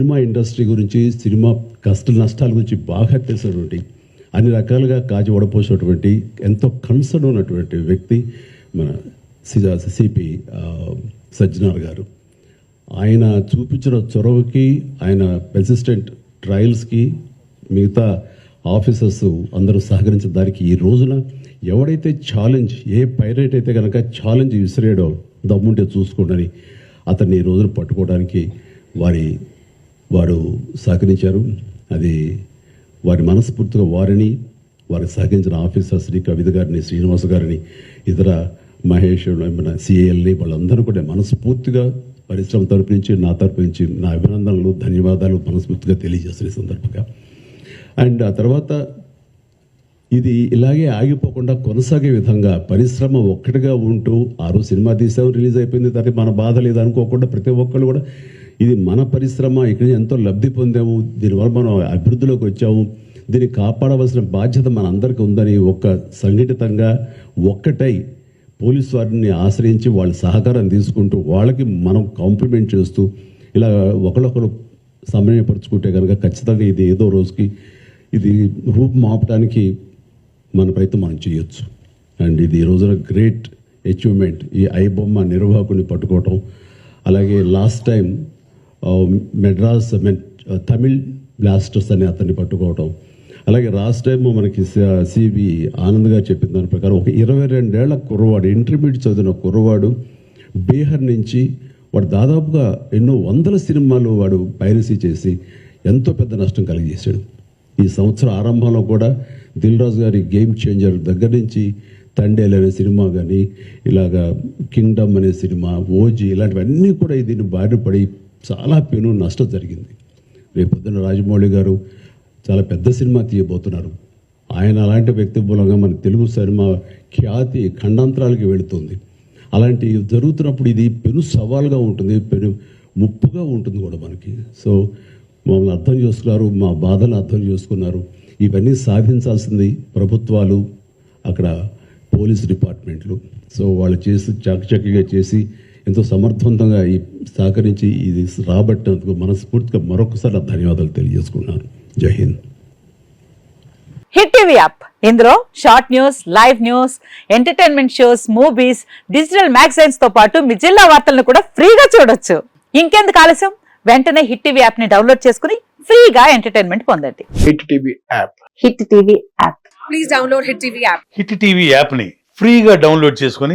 Cinema industry గురించి cinema కష్ట నష్టాల గురించి బాగా తెలిసినటువంటి అన్ని రకాలుగా కాజు ఓడపోసినటువంటి ఎంతో కన్సర్న్ ఉన్నటువంటి వ్యక్తి మన సిపి సజ్జనార్ గారు. ఆయన చూపించిన చొరవకి ఆయన పెర్సిస్టెంట్ ట్రయల్స్కి మిగతా ఆఫీసర్స్ అందరూ సహకరించిన దానికి ఈ రోజున ఎవడైతే ఛాలెంజ్ ఏ పైరేట్ అయితే కనుక ఛాలెంజ్ విసిరేయడో దమ్ముంటే చూసుకోండి అతన్ని ఈ రోజున పట్టుకోవడానికి వారి వారు సహకరించారు. అది వారి మనస్ఫూర్తిగా వారిని వారికి సహకరించిన ఆఫీసర్స్ని కవిత గారిని శ్రీనివాస గారిని ఇతర మహేష్ మన సిఏఎల్ని వాళ్ళందరూ కూడా మనస్ఫూర్తిగా పరిశ్రమ తరపు నుంచి నా తరపు నుంచి నా అభినందనలు ధన్యవాదాలు మనస్ఫూర్తిగా తెలియజేస్తున్న సందర్భంగా. అండ్ ఆ తర్వాత ఇది ఇలాగే ఆగిపోకుండా కొనసాగే విధంగా పరిశ్రమ ఒక్కటిగా ఉంటూ ఆ రోజు సినిమా తీసాం రిలీజ్ అయిపోయింది తర్వాత మన బాధ లేదు అనుకోకుండా ప్రతి ఒక్కళ్ళు కూడా ఇది మన పరిశ్రమ ఇక్కడ ఎంతో లబ్ధి పొందాము. దీనివల్ల మనం అభివృద్ధిలోకి వచ్చాము. దీన్ని కాపాడవలసిన బాధ్యత మన అందరికీ ఉందని ఒక్క సంఘటితంగా ఒక్కటై పోలీస్ వారిని ఆశ్రయించి వాళ్ళ సహకారం తీసుకుంటూ వాళ్ళకి మనం కాంప్లిమెంట్ చేస్తూ ఇలా ఒకరొకరు సమన్వయపరుచుకుంటే కనుక ఖచ్చితంగా ఇది ఏదో రోజుకి ఇది రూపు ఆపడానికి మన ప్రయత్నం మనం చేయొచ్చు. అండ్ ఇది ఈ రోజున గ్రేట్ అచీవ్మెంట్. ఈ ఐబొమ్మ నిర్వాహకుని పట్టుకోవటం అలాగే last time Madras Tamil blasters అని అతన్ని పట్టుకోవటం. అలాగే లాస్ట్ టైం మనకి సిబి ఆనంద్ గారు చెప్పిన దాని ప్రకారం ఒక ఇరవై రెండేళ్ళ కుర్రవాడు ఇంటర్మీడియట్ చదివిన కుర్రవాడు బీహార్ నుంచి వాడు దాదాపుగా ఎన్నో వందల సినిమాలు వాడు పైరసీ చేసి ఎంతో పెద్ద నష్టం కలిగజేశాడు. ఈ సంవత్సరం ఆరంభంలో కూడా దిల్ రాజు గారి గేమ్ చేంజర్ దగ్గర నుంచి తండేల్ అనే సినిమా కానీ ఇలాగా కింగ్డమ్ అనే సినిమా ఓజీ ఇలాంటివన్నీ కూడా దీన్ని బారిన పడి చాలా పెను నష్టం జరిగింది. రేపు రాజమౌళి గారు చాలా పెద్ద సినిమా తీయబోతున్నారు. ఆయన అలాంటి వ్యక్తి మూలంగా మన తెలుగు సినిమా ఖ్యాతి ఖండాంతరాలకి వెళుతుంది. అలాంటి జరుగుతున్నప్పుడు ఇది పెను సవాల్గా ఉంటుంది పెను ముప్పుగా ఉంటుంది కూడా మనకి. సో మమ్మల్ని అర్థం చేసుకున్నారు మా బాధను అర్థం చేసుకున్నారు. ఇవన్నీ సాధించాల్సింది ప్రభుత్వాలు అక్కడ పోలీస్ డిపార్ట్మెంట్లు. సో వాళ్ళు చేసి చకచకగా చేసి ఎంతో సమర్థవంతంగా ఈ సహకరించి ఇది రాబట్టినందుకు మనస్ఫూర్తిగా మరొకసారి ధన్యవాదాలు తెలియజేసుకున్నాను Jai Hind. Hit TV app. ఇందులో short news live news entertainment shows movies digital మ్యాగజైన్స్తో పాటు మీ జిల్లా వార్తలను కూడా ఫ్రీగా చూడొచ్చు. ఇంకెందుకు ఆలస్యం? వెంటనే హిట్ టీవీ యాప్ని డౌన్లోడ్ చేసుకుని ఫ్రీగా ఎంటర్టైన్మెంట్ పొందండి. Hit TV app. Hit TV app. Please download Hit TV app. Hit TV యాప్ని ఫ్రీగా డౌన్లోడ్ చేసుకొని